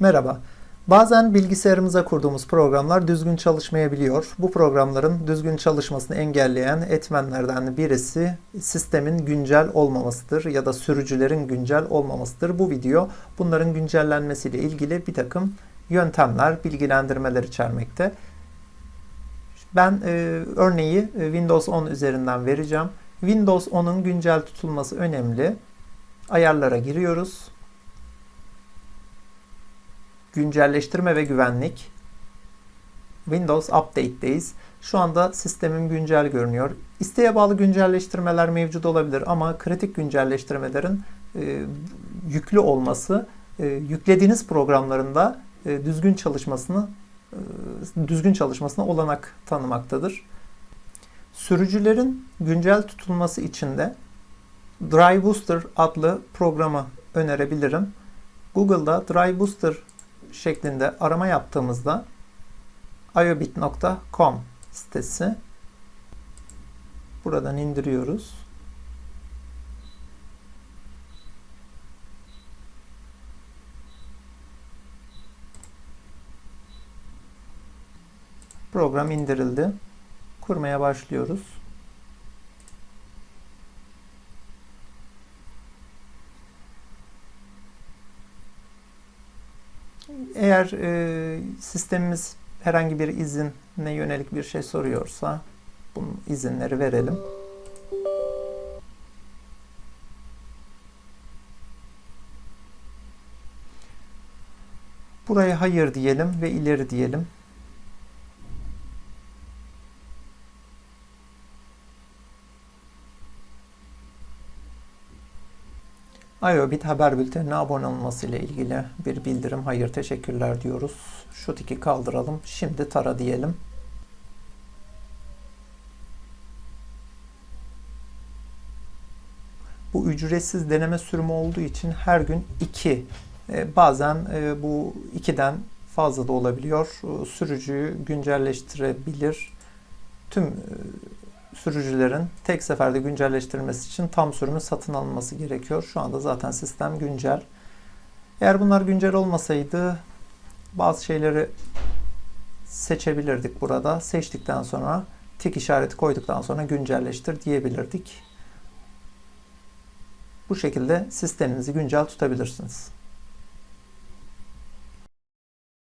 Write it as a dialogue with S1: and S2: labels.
S1: Merhaba. Bazen bilgisayarımıza kurduğumuz programlar düzgün çalışmayabiliyor. Bu programların düzgün çalışmasını engelleyen etmenlerden birisi sistemin güncel olmamasıdır ya da sürücülerin güncel olmamasıdır. Bu video bunların güncellenmesiyle ilgili bir takım yöntemler, bilgilendirmeler içermekte. Ben e, örneği e, Windows 10 üzerinden vereceğim. Windows 10'un güncel tutulması önemli. Ayarlara giriyoruz güncelleştirme ve güvenlik. Windows Update'deyiz. Şu anda sistemim güncel görünüyor. İsteğe bağlı güncelleştirmeler mevcut olabilir ama kritik güncelleştirmelerin e, yüklü olması e, yüklediğiniz programlarında e, düzgün çalışmasını e, düzgün çalışmasına olanak tanımaktadır. Sürücülerin güncel tutulması için de Dry Booster adlı programı önerebilirim. Google'da Dry Booster şeklinde arama yaptığımızda iobit.com sitesi buradan indiriyoruz. Program indirildi. Kurmaya başlıyoruz. Eğer e, sistemimiz herhangi bir izine yönelik bir şey soruyorsa bunun izinleri verelim. Buraya hayır diyelim ve ileri diyelim. iObit haber bültenine abone olması ile ilgili bir bildirim. Hayır teşekkürler diyoruz. Şu tiki kaldıralım. Şimdi tara diyelim. Bu ücretsiz deneme sürümü olduğu için her gün 2 bazen e, bu 2'den fazla da olabiliyor. Sürücüyü güncelleştirebilir. Tüm e, sürücülerin tek seferde güncelleştirilmesi için tam sürümün satın alınması gerekiyor. Şu anda zaten sistem güncel. Eğer bunlar güncel olmasaydı bazı şeyleri seçebilirdik burada. Seçtikten sonra tik işareti koyduktan sonra güncelleştir diyebilirdik. Bu şekilde sisteminizi güncel tutabilirsiniz.